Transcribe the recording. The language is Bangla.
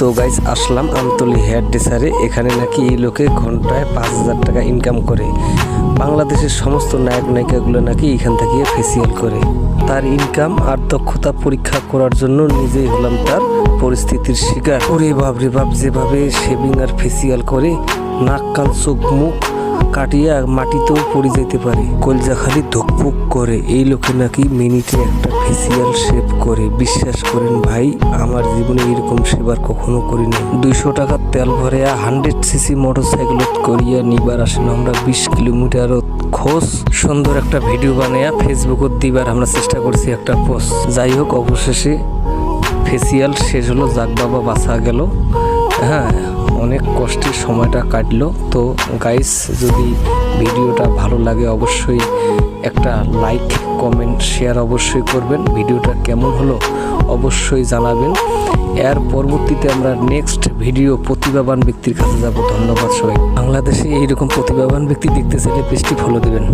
তো গাইজ আসলাম আমতলি হেয়ার ড্রেসারে এখানে নাকি এই লোকে ঘন্টায় পাঁচ হাজার টাকা ইনকাম করে। বাংলাদেশের সমস্ত নায়ক নায়িকাগুলো নাকি এখান থেকে ফেসিয়াল করে। তার ইনকাম আর দক্ষতা পরীক্ষা করার জন্য নিজেই হলাম তার পরিস্থিতির শিকার। ওরে বাপ রে বাপ, যেভাবে শেভিং আর ফেসিয়াল করে, নাক, কান, চোখ, মুখ কাটিয়া মাটিতেও পড়ে যেতে পারে। কলজা খালি ধুকপুক করে। এই লোকে নাকি মিনিটে একটা ফেসিয়াল শেভ করে। বিশ্বাস করেন ভাই, আমার জীবনে এরকম সেবার কখনো করিনি। দুইশো টাকার তেল ভরে হান্ড্রেড সিসি মোটর সাইকেল করিয়া নিবার আসেন আমরা বিশ কিলোমিটার খোঁজ। সুন্দর একটা ভিডিও বানাইয়া ফেসবুকত দিবার আমরা চেষ্টা করছি একটা পোস্ট যাই হোক, অবশেষে ফেসিয়াল শেষ হলো, যাক বাবা বাঁচা গেল। হ্যাঁ অনেক কষ্টের সময়টা কাটলো। তো গাইস যদি ভিডিওটা ভালো লাগে অবশ্যই একটা লাইক কমেন্ট শেয়ার অবশ্যই করবেন। ভিডিওটা কেমন হলো অবশ্যই জানাবেন। এর পরবর্তীতে আমরা নেক্সট ভিডিও প্রতিভাবান ব্যক্তির কাছে যাব। ধন্যবাদ সবাই বাংলাদেশে এইরকম প্রতিভাবান ব্যক্তি দেখতে চাইলে পেজটি ফলো দেবেন।